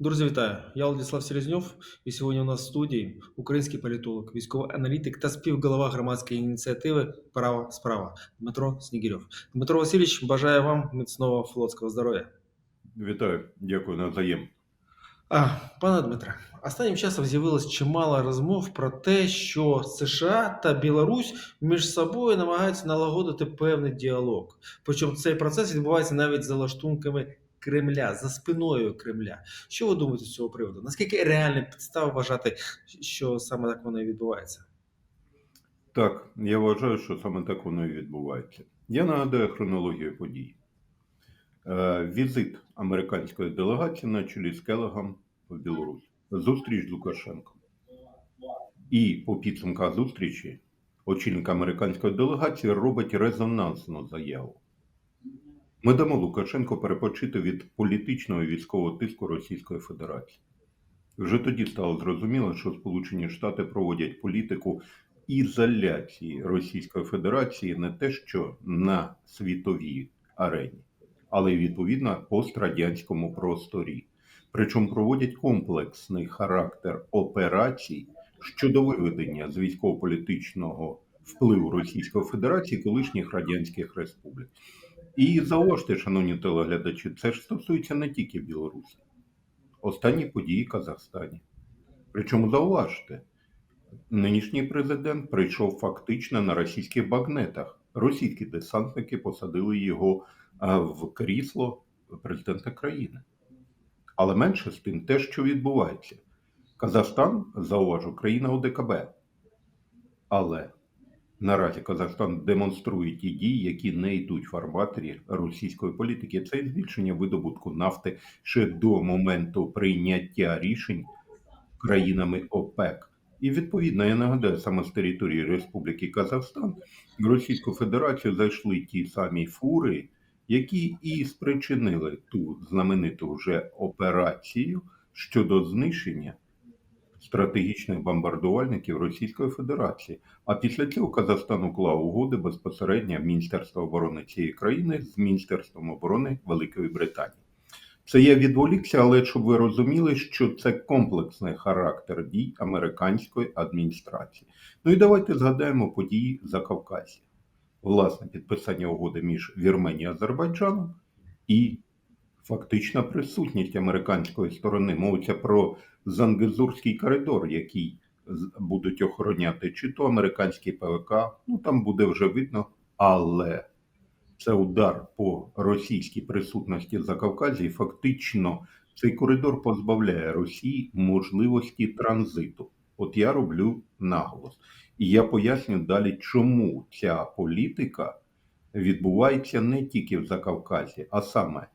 Друзі, вітаю! Я Владислав Селезньов, і сьогодні у нас в студії український політолог, військовий аналітик та співголова громадської ініціативи Права справа Дмитро Снігирьов. Дмитро Васильович, бажаю вам міцного флотського здоров'я. Вітаю, дякую навзаєм. А, пане Дмитре, останнім часом з'явилось чимало розмов про те, що США та Білорусь між собою намагаються налагодити певний діалог. Причому цей процес відбувається навіть за лаштунками Кремля, за спиною Кремля. Що ви думаєте з цього приводу? Наскільки реальні підстави вважати, що саме так воно і відбувається? Так, я вважаю, що саме так воно і відбувається. Я нагадаю хронологію подій. Е, Візит американської делегації на чолі з Келегом в Білорусь. Зустріч з Лукашенком. І по підсумках зустрічі очільник американської делегації робить резонансну заяву. Ми дамо Лукашенко перепочити від політичного і військового тиску Російської Федерації. Вже тоді стало зрозуміло, що Сполучені Штати проводять політику ізоляції Російської Федерації не те, що на світовій арені, але й відповідно пострадянському просторі. Причому проводять комплексний характер операцій щодо виведення з військово-політичного впливу Російської Федерації колишніх радянських республік. І зауважте, шановні телеглядачі, це ж стосується не тільки Білорусі. Останні події в Казахстані. Причому зауважте, нинішній президент прийшов фактично на російських багнетах. Російські десантники посадили його в крісло президента країни. Але менше з тим, те, що відбувається. Казахстан, зауважу, країна ОДКБ. Але наразі Казахстан демонструє ті дії, які не йдуть в фарватері російської політики. Це збільшення видобутку нафти ще до моменту прийняття рішень країнами ОПЕК. І відповідно, я нагадаю, саме з території Республіки Казахстан в Російську Федерацію зайшли ті самі фури, які і спричинили ту знамениту вже операцію щодо знищення стратегічних бомбардувальників Російської Федерації. А після цього Казахстан уклав угоди безпосередньо Міністерства оборони цієї країни з Міністерством оборони Великої Британії. Це я відволікся, але щоб ви розуміли, що це комплексний характер дій американської адміністрації. Ну і давайте згадаємо події за Кавказі. Власне, підписання угоди між Вірменією і Азербайджаном і фактична присутність американської сторони. Мовиться про Зангезурський коридор, який будуть охороняти чи то американський ПВК, ну там буде вже видно, але це удар по російській присутності за Кавказі. Фактично цей коридор позбавляє Росії можливості транзиту. От я роблю наголос. І я поясню далі, чому ця політика відбувається не тільки в Закавказі, а саме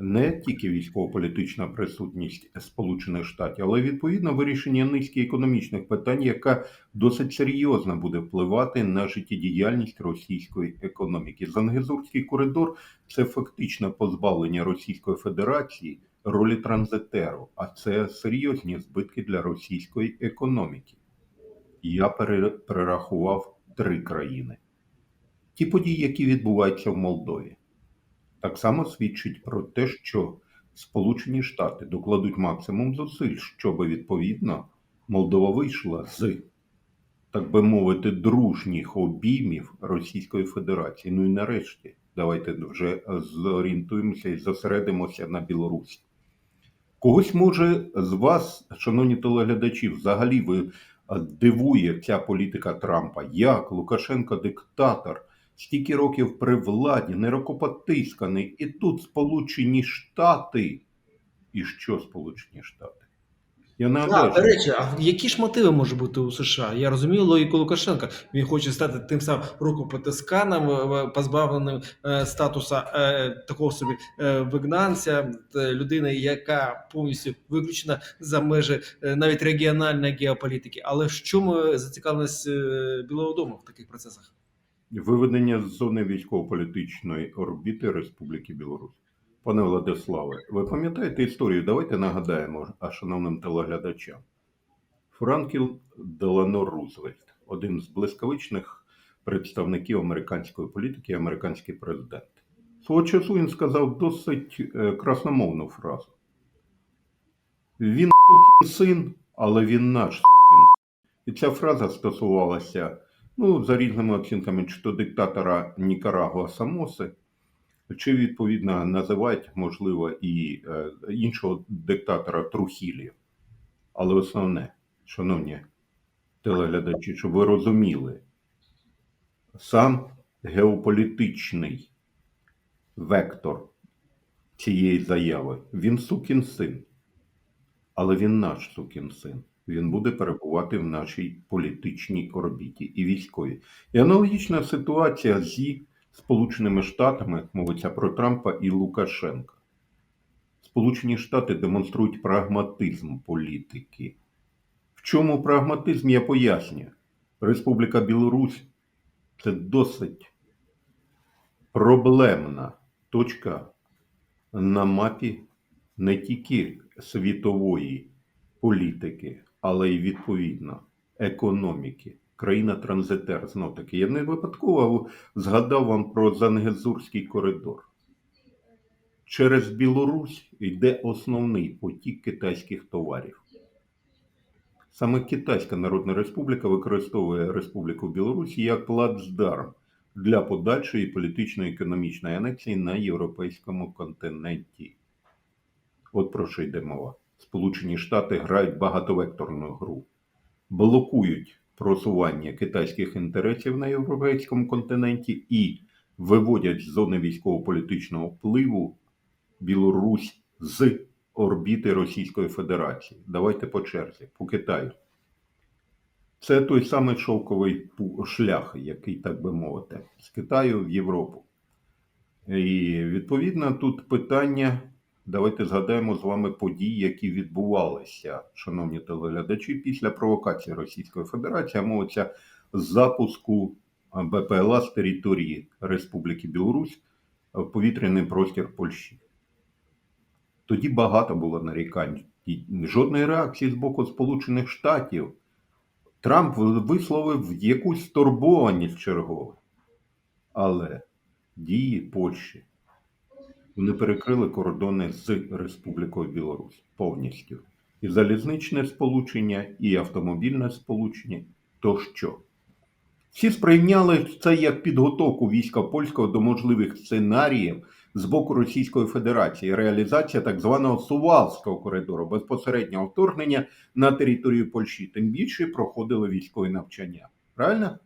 не тільки військово-політична присутність Сполучених Штатів, але відповідно вирішення низки економічних питань, яка досить серйозно буде впливати на життєдіяльність російської економіки. Зангезурський коридор це фактично позбавлення Російської Федерації ролі транзитеру, а це серйозні збитки для російської економіки. Я перерахував три країни. Ті події, які відбуваються в Молдові так само свідчить про те, що Сполучені Штати докладуть максимум зусиль, щоб відповідно Молдова вийшла з, так би мовити, дружніх обіймів Російської Федерації. Ну і нарешті, давайте вже зорієнтуємося і зосередимося на Білорусі. Когось може з вас, шановні телеглядачі, взагалі ви дивує ця політика Трампа. Як Лукашенко диктатор, стільки років при владі, нерокопотисканий, і тут Сполучені Штати. І що Сполучені Штати? Я А, нагадаю, до речі, а які ж мотиви можуть бути у США? Я розумію логіку Лукашенка. Він хоче стати тим самим рукопотисканом, е, позбавленим е, статуса е, такого собі е, вигнанця, е, людини, яка повністю виключена за межі е, навіть регіональної геополітики. Але в чому зацікавленість е, Білого Дому в таких процесах? Виведення з зони військово-політичної орбіти Республіки Білорусь. Пане Владиславе, ви пам'ятаєте історію? Давайте нагадаємо а шановним телеглядачам. Франкіл Делано Рузвельт, один з блискавичних представників американської політики, американський президент. Свого часу він сказав досить е, красномовну фразу. Він син, але він наш сукін. І ця фраза стосувалася, ну, за різними оцінками, чи то диктатора Нікарагуа Самоси, чи відповідно називають, можливо, і е, іншого диктатора Трухілі. Але основне, шановні телеглядачі, щоб ви розуміли, сам геополітичний вектор цієї заяви, він сукін син. Але він наш сукін син. Він буде перебувати в нашій політичній орбіті і військовій. І аналогічна ситуація зі Сполученими Штатами, мовиться про Трампа і Лукашенка. Сполучені Штати демонструють прагматизм політики. В чому прагматизм я пояснюю. Республіка Білорусь це досить проблемна точка на мапі не тільки світової політики, але й відповідно економіки. Країна транзитер знов таки. Я не випадково згадав вам про Зангезурський коридор. Через Білорусь йде основний потік китайських товарів. Саме Китайська Народна Республіка використовує Республіку Білорусь як плацдарм для подальшої політичної економічної анексії на європейському континенті. От про що йде мова. Сполучені Штати грають багатовекторну гру, блокують просування китайських інтересів на європейському континенті і виводять з зони військово-політичного впливу Білорусь з орбіти Російської Федерації. Давайте по черзі, по Китаю. Це той самий шовковий шлях, який, так би мовити, з Китаю в Європу. І відповідно тут питання. Давайте згадаємо з вами події, які відбувалися, шановні телеглядачі, після провокації Російської Федерації, а мовиться запуску БПЛА з території Республіки Білорусь в повітряний простір Польщі. Тоді багато було нарікань. І жодної реакції з боку Сполучених Штатів. Трамп висловив якусь стурбованість чергову. Але дії Польщі вони перекрили кордони з Республікою Білорусь повністю. І залізничне сполучення, і автомобільне сполучення тощо. Всі сприйняли це як підготовку війська польського до можливих сценаріїв з боку Російської Федерації, реалізація так званого Сувалського коридору, безпосереднього вторгнення на територію Польщі. Тим більше проходили військові навчання. Правильно?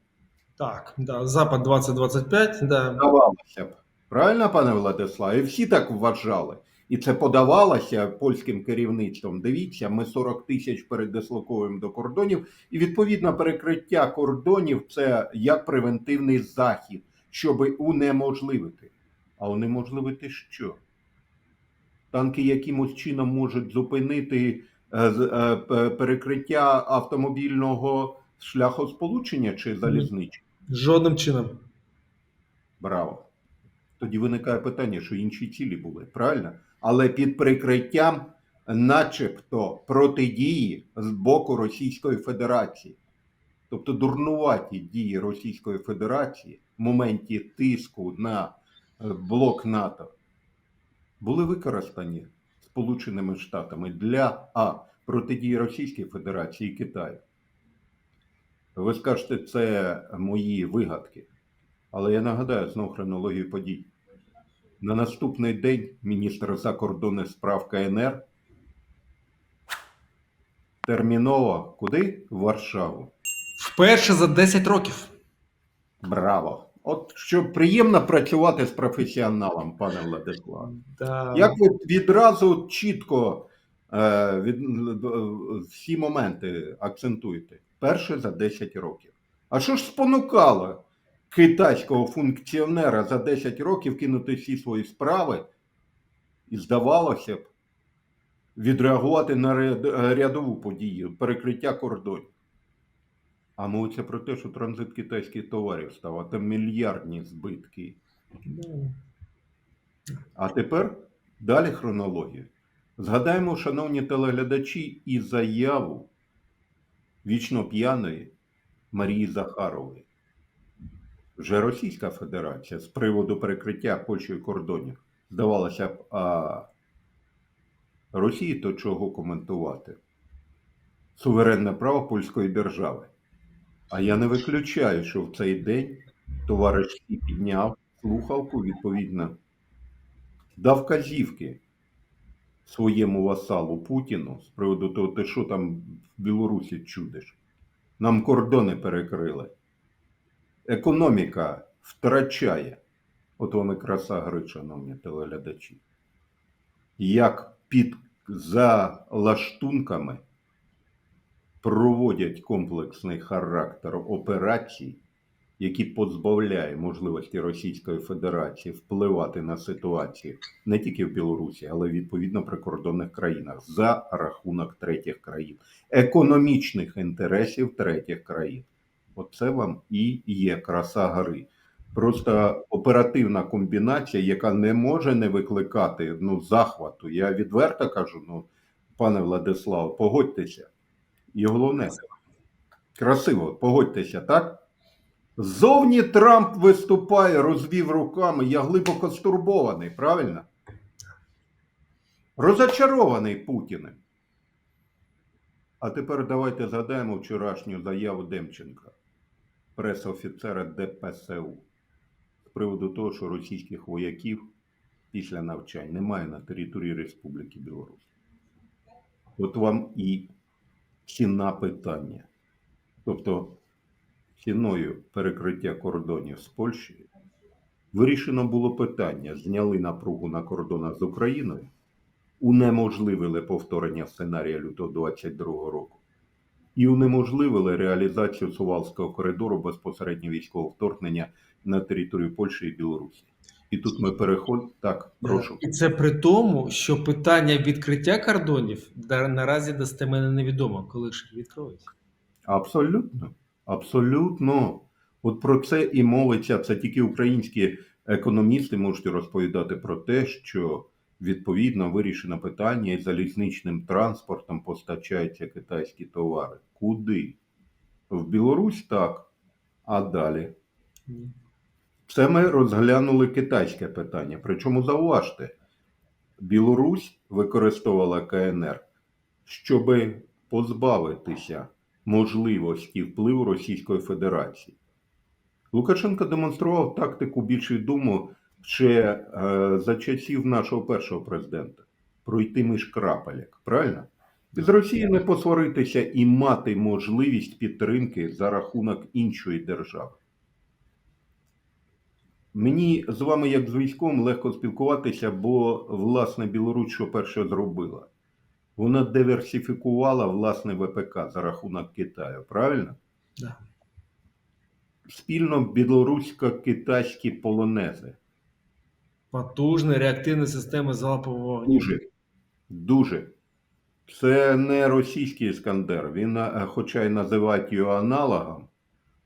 Так, да, Запад 2025, да. Здавалося б. Правильно, пане Владиславе? І всі так вважали. І це подавалося польським керівництвом. Дивіться, ми 40 тисяч передислоковуємо до кордонів, і відповідно перекриття кордонів це як превентивний захід, щоб унеможливити. А унеможливити що? Танки якимось чином можуть зупинити е, е, перекриття автомобільного шляхосполучення чи залізничного? Жодним чином. Браво. Тоді виникає питання, що інші цілі були, правильно? Але під прикриттям, начебто, протидії з боку Російської Федерації. Тобто дурнуваті дії Російської Федерації в моменті тиску на е, блок НАТО були використані Сполученими Штатами для А. Протидії Російської Федерації і Китаю. Ви скажете, це мої вигадки. Але я нагадаю знову хронологію подій. На наступний день міністр закордонних справ КНР терміново куди? В Варшаву. Вперше за 10 років. Браво! От що приємно працювати з професіоналом, пане Владислав. Да. Як ви відразу чітко е, від, всі моменти акцентуєте? Перше за 10 років. А що ж спонукало китайського функціонера за 10 років кинути всі свої справи і, здавалося б, відреагувати на рядову подію, перекриття кордонів? А мовиться про те, що транзит китайських товарів став, а там мільярдні збитки. А тепер далі хронологію. Згадаємо, шановні телеглядачі, і заяву вічно п'яної Марії Захарової. Вже Російська Федерація з приводу перекриття Польщею кордонів, здавалося б, а Росії, то чого коментувати? Суверенне право польської держави. А я не виключаю, що в цей день товариш підняв слухавку, відповідно, дав вказівки своєму васалу Путіну з приводу того, ти що там в Білорусі чудиш. Нам кордони перекрили. Економіка втрачає. От вам і краса гри, шановні телеглядачі. Як під залаштунками проводять комплексний характер операцій, які позбавляє можливості Російської Федерації впливати на ситуацію не тільки в Білорусі, але й відповідно прикордонних країнах за рахунок третіх країн, економічних інтересів третіх країн. Оце вам і є краса гри. Просто оперативна комбінація, яка не може не викликати ну, захвату. Я відверто кажу, ну, пане Владислав, погодьтеся. І головне, красиво, погодьтеся, так? Ззовні Трамп виступає, розвів руками. Я глибоко стурбований, правильно? Розочарований Путіним. А тепер давайте згадаємо вчорашню заяву Демченка, пресофіцера ДПСУ, з приводу того, що російських вояків після навчань немає на території Республіки Білорусь. От вам і ціна питання. Тобто, ціною перекриття кордонів з Польщею вирішено було питання: зняли напругу на кордонах з Україною, унеможливили повторення сценарія лютого 22 року і унеможливили реалізацію Сувалського коридору безпосередньо військового вторгнення на територію Польщі і Білорусі. І тут ми переходимо. Так, прошу. І це при тому, що питання відкриття кордонів наразі достеменно невідомо, коли ж їх відкроють. Абсолютно. Абсолютно. От про це і мовиться. Це тільки українські економісти можуть розповідати про те, що відповідно вирішено питання і залізничним транспортом постачаються китайські товари. Куди? В Білорусь так. А далі? Це ми розглянули китайське питання. Причому зауважте, Білорусь використовувала КНР, щоб позбавитися можливості впливу Російської Федерації. Лукашенко демонстрував тактику більш відому ще е, за часів нашого першого президента пройти між крапеляк. Правильно? З Росії не посваритися і мати можливість підтримки за рахунок іншої держави. Мені з вами, як з військовим, легко спілкуватися, бо власне Білорусь що перше зробила? Вона диверсифікувала власне ВПК за рахунок Китаю, правильно? Да. Спільно білорусько-китайські полонези. Потужна реактивна система залпового вогню. Дуже. Дуже. Це не російський іскандер. Він, е, хоча й називають його аналогом,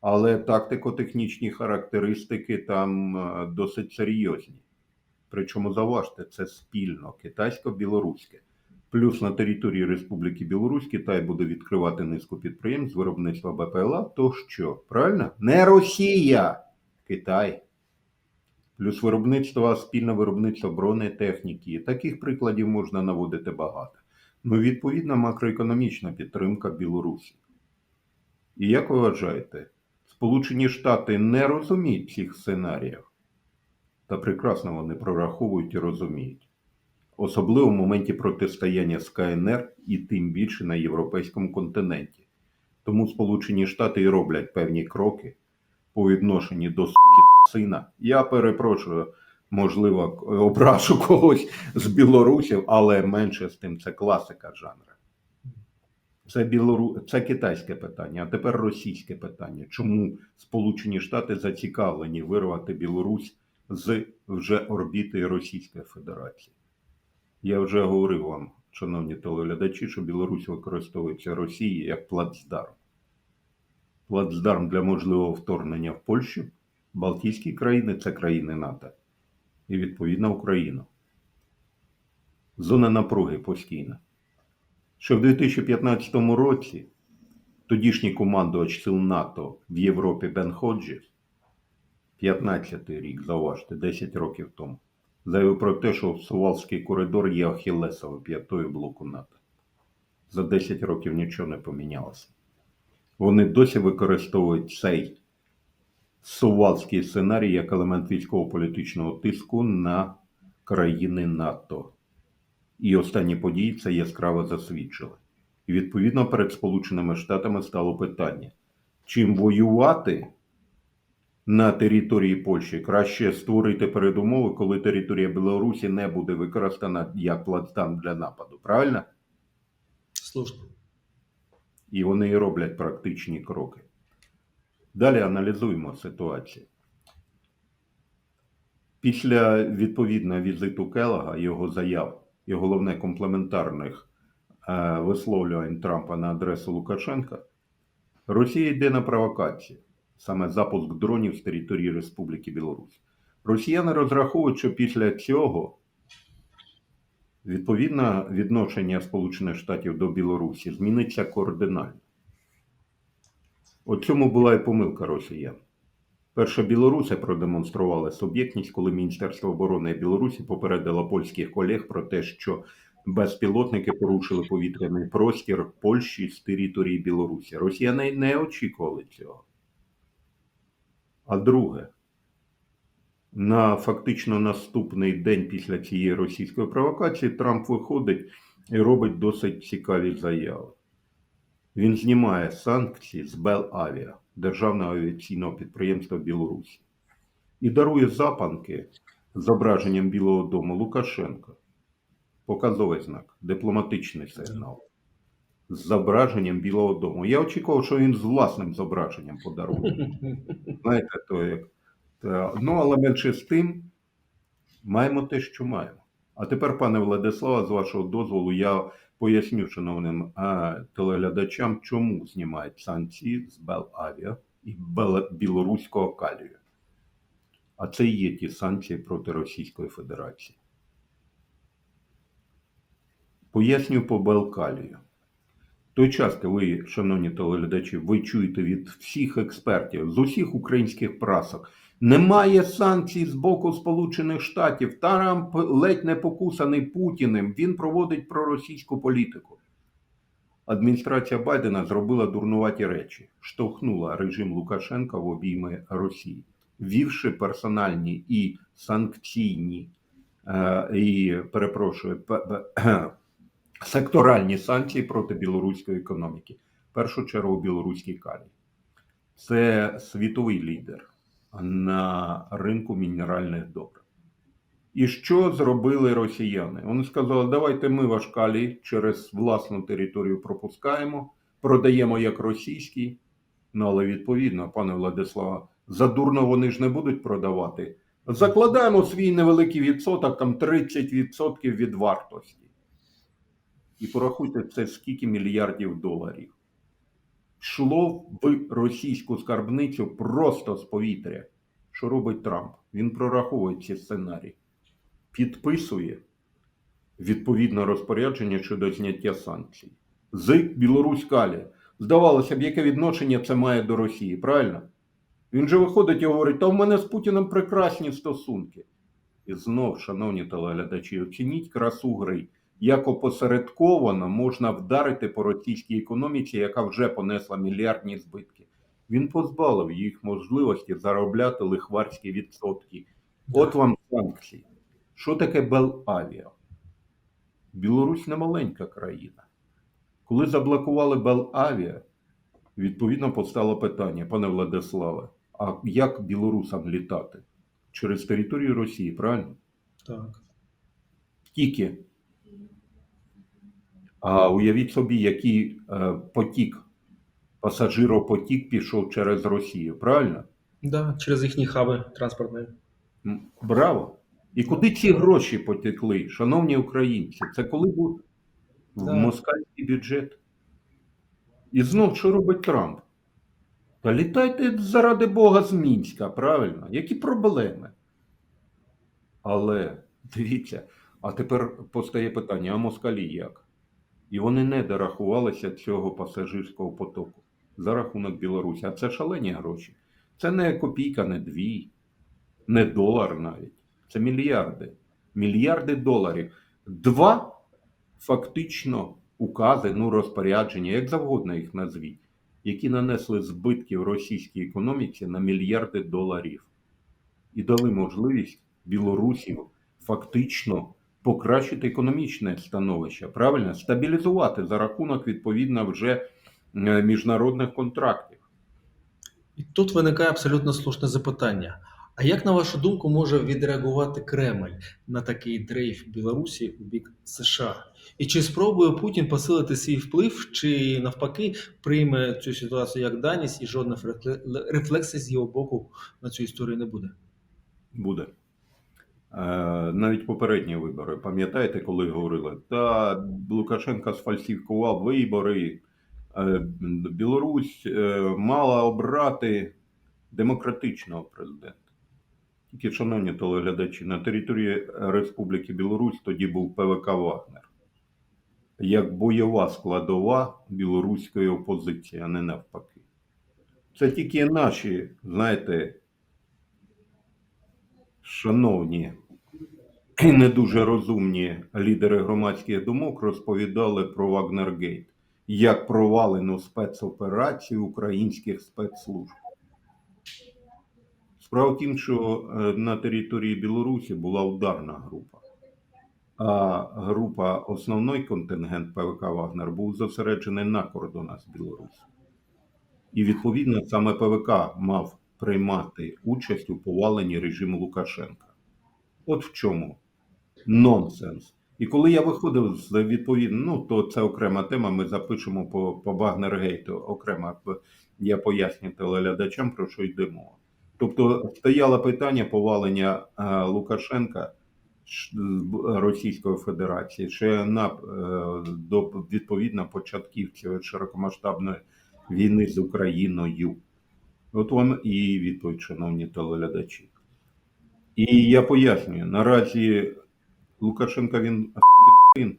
але тактико-технічні характеристики там е, досить серйозні. Причому заважте, це спільно китайсько-білоруське. Плюс на території Республіки Білорусь Китай буде відкривати низку підприємств виробництва БПЛА, то що? Правильно? Не Росія, Китай. Плюс виробництво, спільне виробництво бронетехніки. Таких прикладів можна наводити багато. Ну, відповідна макроекономічна підтримка Білорусі. І як ви вважаєте, Сполучені Штати не розуміють цих сценаріїв? Та прекрасно вони прораховують і розуміють. Особливо в моменті протистояння з КНР і тим більше на європейському континенті. Тому Сполучені Штати і роблять певні кроки по відношенню до сина. Я перепрошую, можливо, ображу когось з білорусів, але менше з тим це класика жанра. Це білору... це китайське питання, а тепер російське питання. Чому Сполучені Штати зацікавлені вирвати Білорусь з вже орбіти Російської Федерації? Я вже говорив вам, шановні телеглядачі, що Білорусь використовується Росією як плацдарм. Плацдарм для можливого вторгнення в Польщу, Балтійські країни це країни НАТО. І відповідно Україну. Зона напруги постійна. Що в 2015 році тодішній командувач сил НАТО в Європі Бен Ходжес, 15-й рік, зауважте, 10 років тому, заявив про те, що Сувалський коридор є Ахіллесовою п'ятою блоку НАТО. За 10 років нічого не помінялося. Вони досі використовують цей сувалський сценарій як елемент військово-політичного тиску на країни НАТО. І останні події це яскраво засвідчили. І відповідно перед Сполученими Штатами стало питання: чим воювати на території Польщі краще створити передумови, коли територія Білорусі не буде використана як плацдарм для нападу. Правильно? Слушно. І вони і роблять практичні кроки. Далі аналізуємо ситуацію. Після відповідного візиту Келага, його заяв і головне комплементарних е, висловлювань Трампа на адресу Лукашенка, Росія йде на провокацію, саме запуск дронів з території Республіки Білорусь. Росіяни розраховують, що після цього відповідно відношення Сполучених Штатів до Білорусі зміниться кардинально. У цьому була і помилка росіян. Перше білоруси продемонстрували суб'єктність, коли Міністерство оборони Білорусі попередило польських колег про те, що безпілотники порушили повітряний простір Польщі з території Білорусі. Росіяни не очікували цього. А друге, на фактично наступний день після цієї російської провокації Трамп виходить і робить досить цікаві заяви. Він знімає санкції з Белавіа, державного авіаційного підприємства Білорусі, і дарує запанки з зображенням Білого Дому Лукашенка. Показовий знак, дипломатичний сигнал. З зображенням Білого Дому. Я очікував, що він з власним зображенням подарує. Знаєте, то як. Ну, але менше з тим, маємо те, що маємо. А тепер, пане Владиславе, з вашого дозволу, я поясню шановним телеглядачам, чому знімають санкції з Белавіа і білоруського калію. А це і є ті санкції проти Російської Федерації. Поясню по Белкалію. Той час, коли шановні телеглядачі, ви чуєте від всіх експертів з усіх українських прасок, немає санкцій з боку Сполучених Штатів. Трамп ледь не покусаний Путіним. Він проводить проросійську політику. Адміністрація Байдена зробила дурнуваті речі, штовхнула режим Лукашенка в обійми Росії, ввівши персональні і санкційні, е, і перепрошую, пе- пе- секторальні санкції проти білоруської економіки. В першу чергу білоруський калій. Це світовий лідер на ринку мінеральних добрив. І що зробили росіяни? Вони сказали, давайте ми ваш калій через власну територію пропускаємо, продаємо як російський. Ну, але відповідно, пане Владиславе, задурно вони ж не будуть продавати. Закладаємо свій невеликий відсоток, там 30% від вартості. І порахуйте, це скільки мільярдів доларів. Йшло в російську скарбницю просто з повітря. Що робить Трамп? Він прораховує ці сценарії, підписує відповідне розпорядження щодо зняття санкцій. З Білорусь-Калі. Здавалося б, яке відношення це має до Росії, правильно? Він же виходить і говорить, та в мене з Путіним прекрасні стосунки. І знов, шановні телеглядачі, оцініть красу гри як опосередковано можна вдарити по російській економіці, яка вже понесла мільярдні збитки. Він позбавив їх можливості заробляти лихварські відсотки. От вам санкції. Що таке Белавіа? Білорусь не маленька країна. Коли заблокували Белавіа, відповідно постало питання, пане Владиславе, а як білорусам літати? Через територію Росії, правильно? Так. Тільки. А уявіть собі, який е, потік, пасажиропотік пішов через Росію, правильно? Да, через їхні хаби транспортні. Браво! І куди ці гроші потекли, шановні українці? Це коли був в Да. москальський бюджет? І знов, що робить Трамп? Та літайте заради Бога з Мінська, правильно? Які проблеми? Але дивіться, а тепер постає питання: а москалі як? І вони не дорахувалися цього пасажирського потоку за рахунок Білорусі. А це шалені гроші. Це не копійка, не дві, не долар навіть. Це мільярди. Мільярди доларів. Два фактично укази, ну розпорядження, як завгодно їх назвіть, які нанесли збитків російській економіці на мільярди доларів і дали можливість Білорусі фактично покращити економічне становище, правильно стабілізувати за рахунок відповідно вже е, міжнародних контрактів. І тут виникає абсолютно слушне запитання. А як, на вашу думку, може відреагувати Кремль на такий дрейф Білорусі у бік США? І чи спробує Путін посилити свій вплив, чи навпаки прийме цю ситуацію як даність і жодних рефле- рефлексій з його боку на цю історію не буде? Буде. Е, навіть попередні вибори. Пам'ятаєте, коли говорили, та Лукашенко сфальсифікував вибори, е, Білорусь е, мала обрати демократичного президента. Тільки, шановні телеглядачі, на території Республіки Білорусь тоді був ПВК Вагнер. Як бойова складова білоруської опозиції, а не навпаки. Це тільки наші, знаєте, шановні і не дуже розумні лідери громадських думок розповідали про Вагнергейт як провалену спецоперацію українських спецслужб. Справа в тім, що е, на території Білорусі була ударна група, а група, основний контингент ПВК Вагнер був зосереджений на кордонах з Білорусі. І відповідно саме ПВК мав приймати участь у поваленні режиму Лукашенка. От в чому нонсенс. І коли я виходив з відповідно, ну то це окрема тема. Ми запишемо по, по Багнергейту окремо. Я поясню телеглядачам, про що йде мова. Тобто стояло питання повалення е, Лукашенка ш- Російської Федерації ще на е, до відповідно початків широкомасштабної війни з Україною. От вам і відповідь, шановні телеглядачі. І я пояснюю, наразі Лукашенка він син,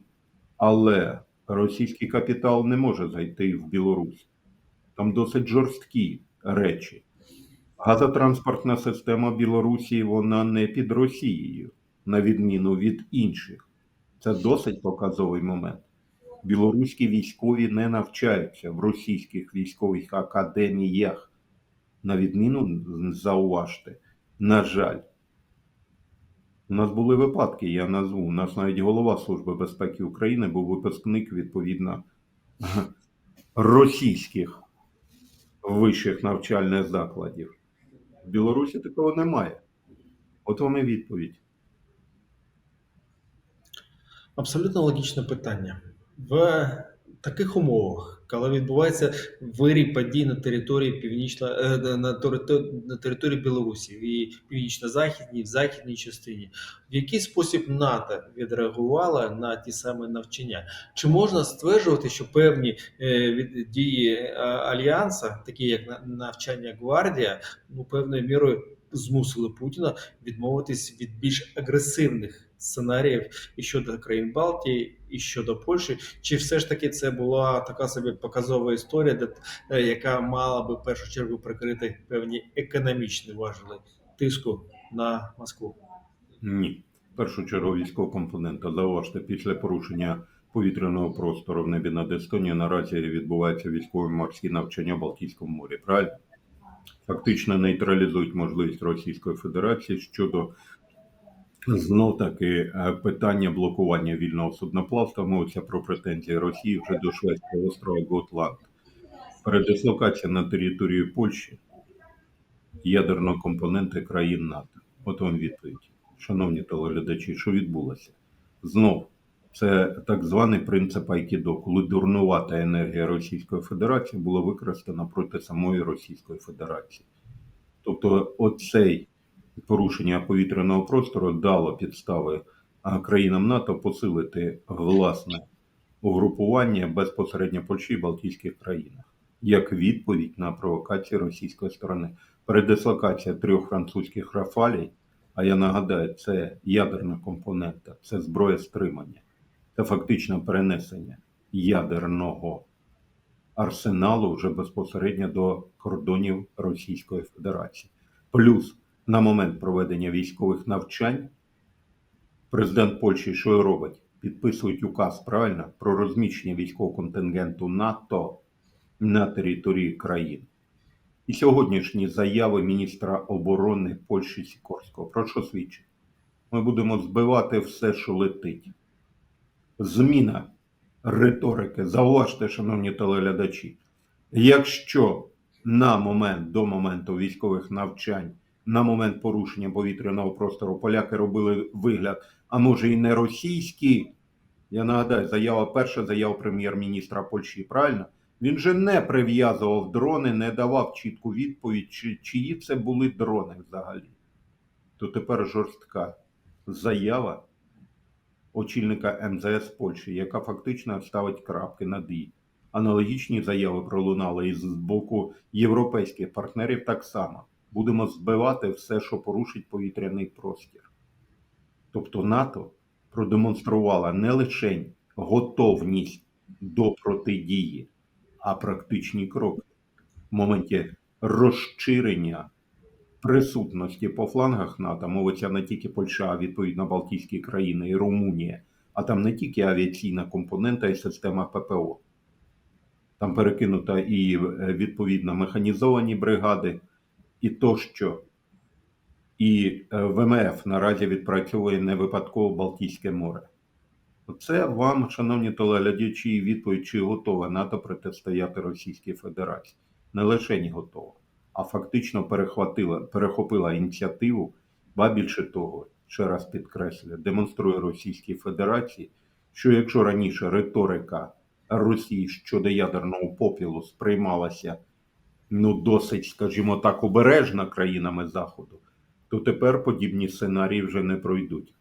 але російський капітал не може зайти в Білорусь. Там досить жорсткі речі. Газотранспортна система Білорусі вона не під Росією, на відміну від інших. Це досить показовий момент. Білоруські військові не навчаються в російських військових академіях. На відміну, зауважте, на жаль, у нас були випадки, я назву. У нас навіть голова Служби безпеки України був випускник відповідно російських вищих навчальних закладів. В Білорусі такого немає. От вам і відповідь. Абсолютно логічне питання. В таких умовах, коли відбувається вирій подій на території північно е, на, територ- на території Білорусі і північно-західній, в західній частині, в який спосіб НАТО відреагувала на ті самі навчання? Чи можна стверджувати, що певні е, дії е, альянса, такі як на- навчання гвардія, ну певною мірою змусили Путіна відмовитись від більш агресивних сценаріїв і щодо країн Балтії, і щодо Польщі, чи все ж таки це була така собі показова історія, де, е, яка мала би в першу чергу прикрити певні економічні важелі тиску на Москву? Ні. В першу чергу військового компонента. Зауважте, після порушення повітряного простору в небі над Естонією наразі відбуваються військові морські навчання в Балтійському морі. Правильно? Фактично нейтралізують можливість Російської Федерації щодо знов таки е, питання блокування вільного судноплавства. Мовиться про претензії Росії вже до шведського острова Готланд. Передислокація на територію Польщі ядерного компонента країн НАТО. От вам відповідь. Шановні телеглядачі, що відбулося? Знов, це так званий принцип Айкідо, коли дурнувата енергія Російської Федерації була використана проти самої Російської Федерації. Тобто, оцей порушення повітряного простору дало підстави країнам НАТО посилити власне угрупування безпосередньо Польщі і Балтійських країнах як відповідь на провокації російської сторони. Передислокація трьох французьких рафалей, а я нагадаю, це ядерна компонента, це зброя стримання, це фактично перенесення ядерного арсеналу вже безпосередньо до кордонів Російської Федерації. Плюс на момент проведення військових навчань Президент Польщі що робить? Підписують указ правильно про розміщення військового контингенту НАТО на території країн. І сьогоднішні заяви міністра оборони Польщі Сікорського про що свідчить? Ми будемо збивати все, що летить. Зміна риторики. Зауважте, шановні телеглядачі, якщо на момент до моменту військових навчань, на момент порушення повітряного простору поляки робили вигляд, а може і не російські, я нагадаю, заява перша заява прем'єр-міністра Польщі, правильно? Він же не прив'язував дрони, не давав чітку відповідь, чи, чиї це були дрони взагалі. То тепер жорстка заява очільника МЗС Польщі, яка фактично ставить крапки над «і». Аналогічні заяви пролунали і з боку європейських партнерів так само. Будемо збивати все, що порушить повітряний простір. Тобто НАТО продемонструвала не лише готовність до протидії, а практичні кроки в моменті розширення присутності по флангах НАТО, мовиться не тільки Польща, а відповідно Балтійські країни і Румунія, а там не тільки авіаційна компонента і система ППО. Там перекинута і е, відповідно механізовані бригади, і тощо. І е, ВМФ наразі відпрацьовує не випадково Балтійське море. Оце вам, шановні телеглядачі, відповідь, чи готова НАТО протистояти Російській Федерації. Не лише не готова, а фактично перехватила, перехопила ініціативу, ба більше того, ще раз підкреслюю, демонструє Російській Федерації, що якщо раніше риторика Росії щодо ядерного попілу сприймалася ну, досить, скажімо так, обережна країнами Заходу, то тепер подібні сценарії вже не пройдуть.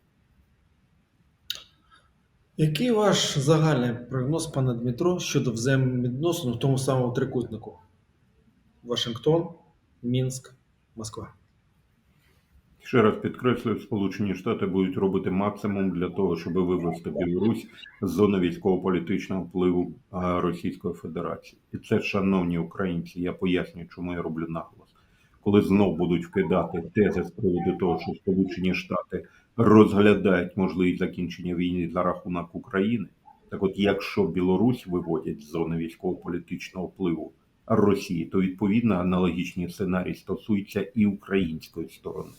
Який ваш загальний прогноз, пане Дмитро, щодо взаємовідносин в тому самому трикутнику? Вашингтон, Мінськ, Москва. Ще раз підкреслюю, Сполучені Штати будуть робити максимум для того, щоб вивести Білорусь з зони військово-політичного впливу Російської Федерації. І це, шановні українці, я пояснюю, чому я роблю наголос. Коли знов будуть вкидати тези з приводу того, що Сполучені Штати розглядають можливість закінчення війни за рахунок України, так от, якщо Білорусь виводять з зони військово-політичного впливу Росії, то відповідно аналогічні сценарії стосуються і української сторони.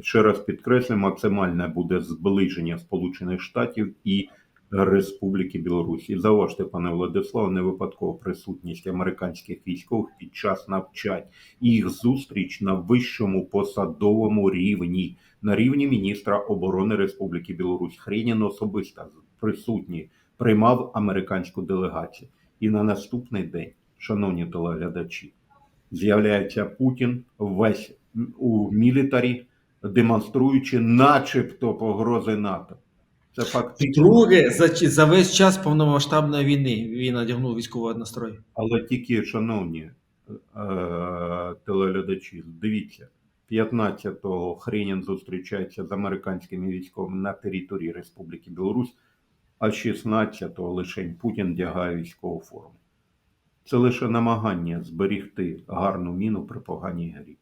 Ще раз підкреслю, максимальне буде зближення Сполучених Штатів і Республіки Білорусь. І зауважте, пане Владиславе, не випадково присутність американських військових під час навчань їх зустріч на вищому посадовому рівні, на рівні міністра оборони Республіки Білорусь. Хренін особисто присутній приймав американську делегацію. І на наступний день, шановні телеглядачі, з'являється Путін весь у мілітарі демонструючи, начебто, погрози НАТО. Це фактично, Друге, за, за весь час повномасштабної війни він надягнув військовий настрой. але тільки, шановні е, телеглядачі, дивіться, 15-го Хренін зустрічається з американськими військовими на території Республіки Білорусь, а 16-го лише Путін вдягає військову форму. Це лише намагання зберігти гарну міну при поганій грі.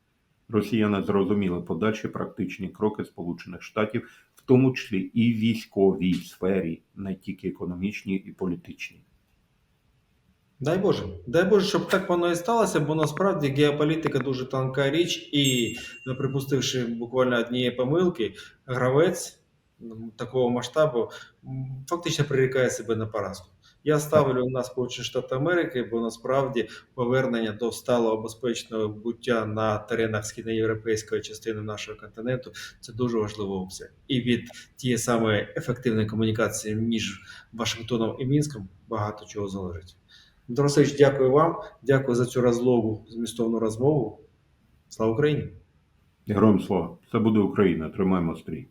Росіяни зрозуміли подальші практичні кроки Сполучених Штатів, в тому числі і військовій сфері, не тільки економічній і політичній. Дай Боже, дай Боже, щоб так воно і сталося, бо насправді геополітика дуже тонка річ, і припустивши буквально однієї помилки, гравець такого масштабу фактично прирікає себе на поразку. Я ставлю на Сполучені Штати Америки, бо насправді повернення до сталого безпечного буття на теренах східноєвропейської частини нашого континенту це дуже важлива опція. І від тієї самої ефективної комунікації між Вашингтоном і Мінськом багато чого залежить. Васильович, дякую вам. Дякую за цю розлогу, змістовну розмову. Слава Україні! Героям слава! Це буде Україна. Тримаємо стрій.